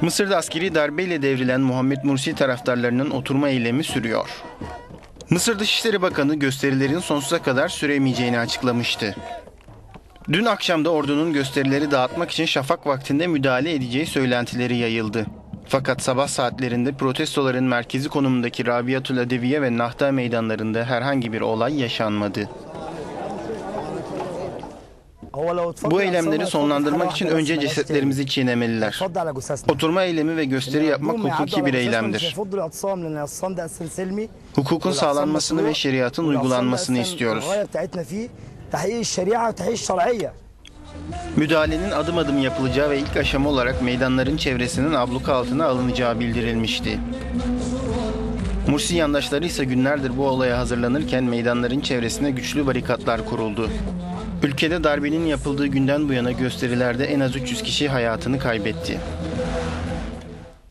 Mısır'da askeri darbeyle devrilen Muhammed Mursi taraftarlarının oturma eylemi sürüyor. Mısır Dışişleri Bakanı gösterilerin sonsuza kadar süremeyeceğini açıklamıştı. Dün akşam da ordunun gösterileri dağıtmak için şafak vaktinde müdahale edeceği söylentileri yayıldı. Fakat sabah saatlerinde protestoların merkezi konumundaki Rabiatul Adeviye ve Nahda meydanlarında herhangi bir olay yaşanmadı. Bu eylemleri sonlandırmak için önce cesetlerimizi çiğnemeliler. Oturma eylemi ve gösteri yapmak hukuki bir eylemdir. Hukukun sağlanmasını ve şeriatın uygulanmasını istiyoruz. Müdahalenin adım adım yapılacağı ve ilk aşama olarak meydanların çevresinin abluka altına alınacağı bildirilmişti. Mursi yandaşları ise günlerdir bu olaya hazırlanırken meydanların çevresine güçlü barikatlar kuruldu. Ülkede darbenin yapıldığı günden bu yana gösterilerde en az 300 kişi hayatını kaybetti.